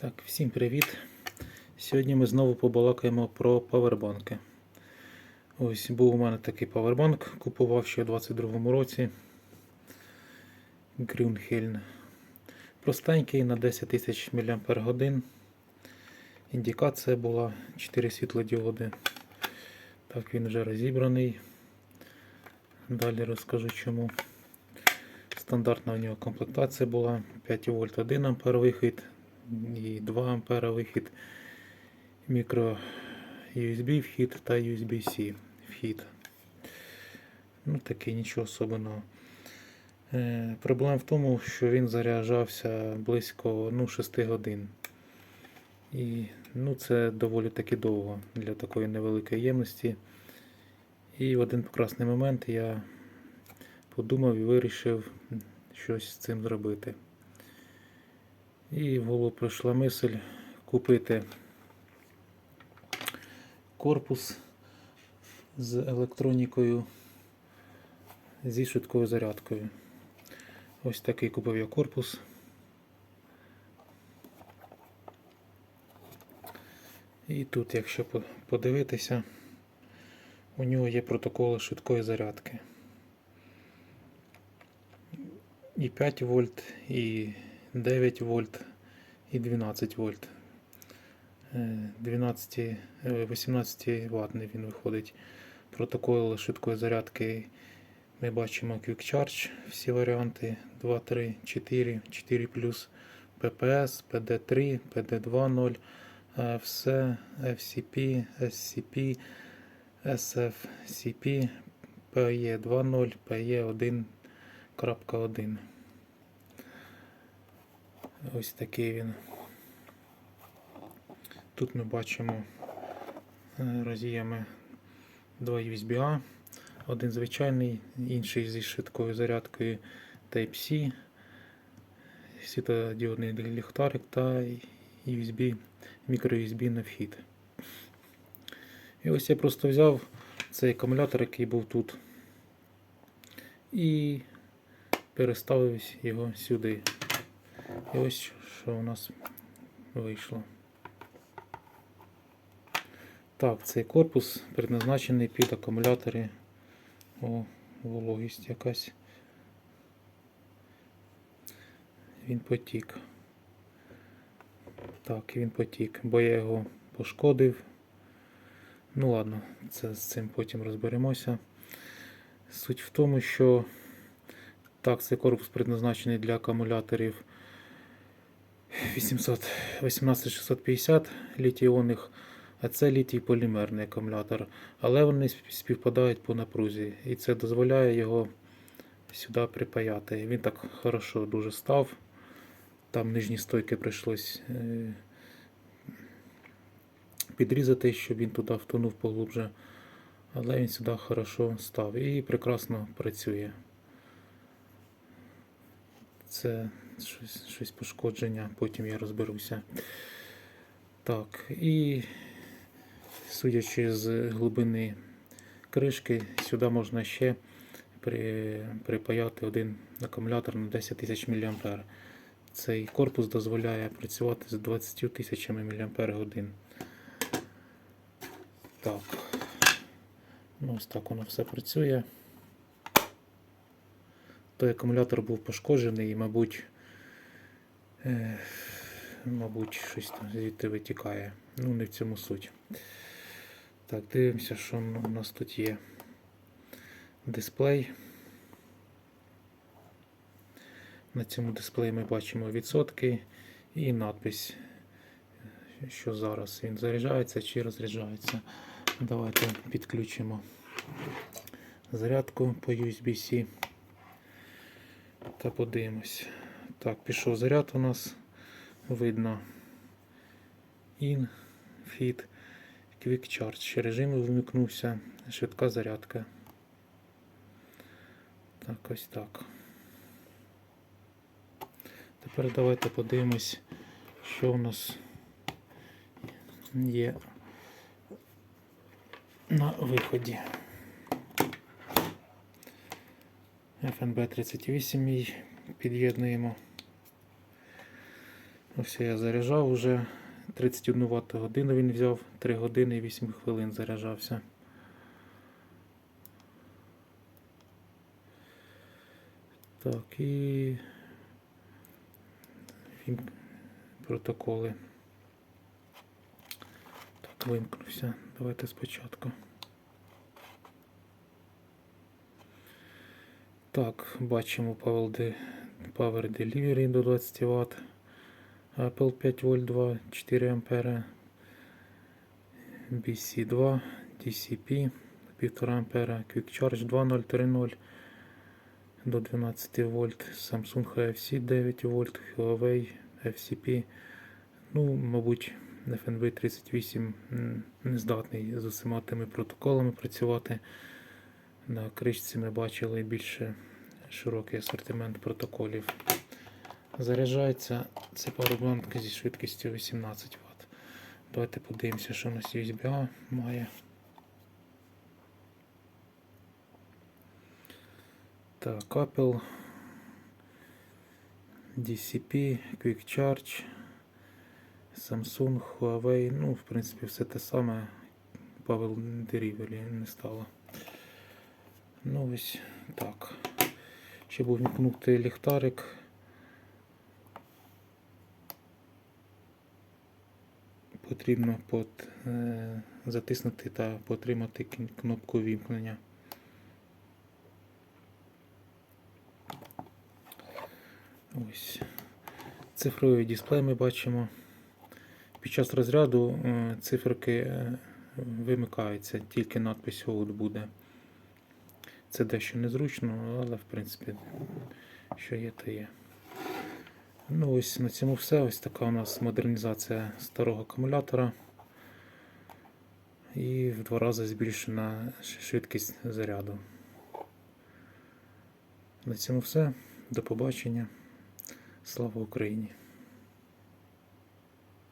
Так, всім привіт. Сьогодні ми знову побалакаємо про павербанки. Ось був у мене такий павербанк, купував ще у 22-му році. Грюнхельн. Простенький на 10 тисяч мАч. Індикація була 4 світлодіоди. Так, він вже розібраний. Далі розкажу чому. Стандартна у нього комплектація була 5 вольт 1 ампер вихід і 2 ампера вихід, мікро USB вхід та USB-C вхід. Ну такий нічого особливого. Е, проблема в тому, що він заряджався близько ну, 6 годин. І ну, це доволі таки довго для такої невеликої ємності. І в один прекрасний момент я подумав і вирішив щось з цим зробити. І в голову прийшла мисль купити корпус з електронікою зі швидкою зарядкою. Ось такий купив я корпус. І тут, якщо подивитися, у нього є протоколи швидкої зарядки. І 5 вольт, і 9 вольт, і 12 вольт. Е, 12, е, 18 ватний він виходить. Протокол швидкої зарядки ми бачимо Quick Charge, всі варіанти 2, 3, 4, 4 плюс PPS, PD3, PD2.0, е, все FCP, SCP, SFCP, PE 2.0, PE 1.1. Ось такий він. Тут ми бачимо е, роз'єми два USB-A, один звичайний, інший зі швидкою зарядкою Type-C, світодіодний ліхтарик та USB, мікро-USB на вхід. І ось я просто взяв цей акумулятор, який був тут, і переставив його сюди. І ось що у нас вийшло. Так, цей корпус предназначений під акумулятори. О, вологість якась. Він потік. Так, він потік, бо я його пошкодив. Ну ладно, це з цим потім розберемося. Суть в тому, що так, цей корпус предназначений для акумуляторів 800, 18650 літій-іонних, а це літій полімерний акумулятор. Але вони співпадають по напрузі. І це дозволяє його сюди припаяти. Він так хорошо дуже став. Там нижні стойки прийшлось е, підрізати, щоб він туди втонув поглубже. Але він сюди хорошо став і прекрасно працює. Це щось, щось пошкодження, потім я розберуся. Так, і судячи з глибини кришки, сюди можна ще при, припаяти один акумулятор на 10 тисяч мА. Цей корпус дозволяє працювати з 20 тисячами мАч. Так. Ну, ось так воно все працює. Той акумулятор був пошкоджений і, мабуть, е, мабуть, щось там звідти витікає. Ну, не в цьому суть. Так, дивимося, що у нас тут є. Дисплей. На цьому дисплеї ми бачимо відсотки і надпись, що зараз він заряджається чи розряджається. Давайте підключимо зарядку по USB-C та подивимось. Так, пішов заряд у нас. Видно in, fit, quick charge. Режим вмикнувся, швидка зарядка. Так, ось так. Тепер давайте подивимось, що у нас є на виході. FNB 38 під'єднуємо. Ось я заряджав уже 31 Вт годину він взяв, 3 години і 8 хвилин заряджався. Так, і протоколи. Так, вимкнувся. Давайте спочатку. Так, бачимо Power Delivery до 20 Вт. Apple 5 вольт 2, 4 ампера. BC2, DCP 1,5 ампера, Quick Charge 2.030 до 12 вольт, Samsung HFC 9 вольт, Huawei FCP. Ну, мабуть, FNB 38 не здатний з усіма тими протоколами працювати. На кришці ми бачили більше широкий асортимент протоколів. Заряджається це павербанк зі швидкістю 18 Вт. Давайте подивимося, що у нас USB-A має. Так, Apple, DCP, Quick Charge, Samsung, Huawei. Ну, в принципі, все те саме. Павел Delivery не стало. Ну ось так. Щоб увімкнути ліхтарик. Потрібно под, е, затиснути та потримати кнопку вімкнення. Ось. Цифровий дисплей ми бачимо. Під час розряду е, циферки е, вимикаються, тільки надпись Hold буде. Це дещо незручно, але в принципі, що є, то є. Ну ось на цьому все. Ось така у нас модернізація старого акумулятора. І в два рази збільшена швидкість заряду. На цьому все. До побачення. Слава Україні!